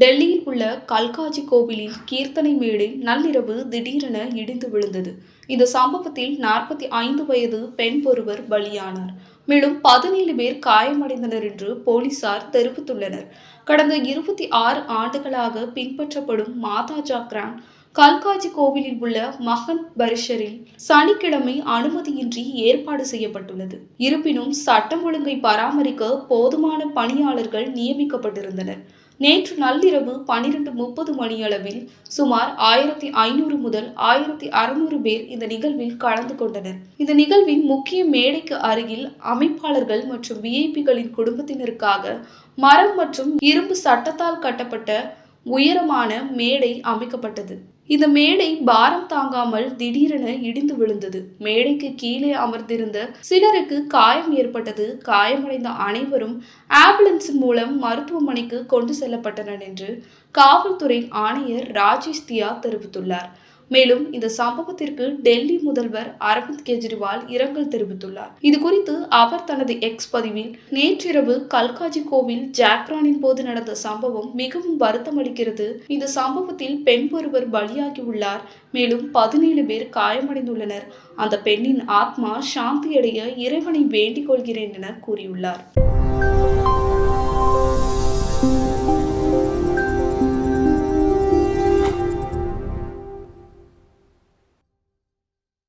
டெல்லியில் உள்ள கல்காஜி கோவிலில் கீர்த்தனை மேடை நள்ளிரவு திடீரென இடிந்து விழுந்தது. இந்த சம்பவத்தில் நாற்பத்தி ஐந்து வயது பெண் ஒருவர் பலியானார். மேலும் பதினேழு பேர் காயமடைந்தனர் என்று போலீசார் தெரிவித்துள்ளனர். கடந்த இருபத்தி ஆறு ஆண்டுகளாக பின்பற்றப்படும் மாதா ஜாக்ரான் கல்காஜி கோவிலில் உள்ள மகன் பரிஷரில் சனிக்கிழமை அனுமதியின்றி ஏற்பாடு செய்யப்பட்டுள்ளது. இருப்பினும் சட்டம் ஒழுங்கை பராமரிக்க போதுமான பணியாளர்கள் நியமிக்கப்பட்டிருந்தனர். நேற்று நள்ளிரவு பனிரெண்டு முப்பது மணியளவில் சுமார் ஆயிரத்தி ஐநூறு முதல் ஆயிரத்தி அறுநூறு பேர் இந்த நிகழ்வில் கலந்து கொண்டனர். இந்த நிகழ்வின் முக்கிய மேடைக்கு அருகில் அமைப்பாளர்கள் மற்றும் விஐபிகளின் குடும்பத்தினருக்காக மரம் மற்றும் இரும்பு சட்டத்தால் கட்டப்பட்ட உயரமான மேடை அமைக்கப்பட்டது. இந்த மேடை பாரம் தாங்காமல் திடீரென இடிந்து விழுந்தது. மேடைக்கு கீழே அமர்ந்திருந்த சிலருக்கு காயம் ஏற்பட்டது. காயமடைந்த அனைவரும் ஆம்புலன்ஸ் மூலம் மருத்துவமனைக்கு கொண்டு செல்லப்பட்டனர் என்று காவல்துறை ஆணையர் ராஜேஷ் தியா தெரிவித்துள்ளார். மேலும் இந்த சம்பவத்திற்கு டெல்லி முதல்வர் அரவிந்த் கெஜ்ரிவால் இரங்கல் தெரிவித்துள்ளார். இது குறித்து அவர் தனது எக்ஸ் பதிவில் நேற்றிரவு கல்காஜி கோவில் ஜாக்ரானின் போது நடந்த சம்பவம் மிகவும் வருத்தமளிக்கிறது. இந்த சம்பவத்தில் பெண் ஒருவர் பலியாகியுள்ளார். மேலும் பதினேழு பேர் காயமடைந்துள்ளனர். அந்த பெண்ணின் ஆத்மா சாந்தியடைய இறைவனை வேண்டிக் கொள்கிறேன் என கூறியுள்ளார்.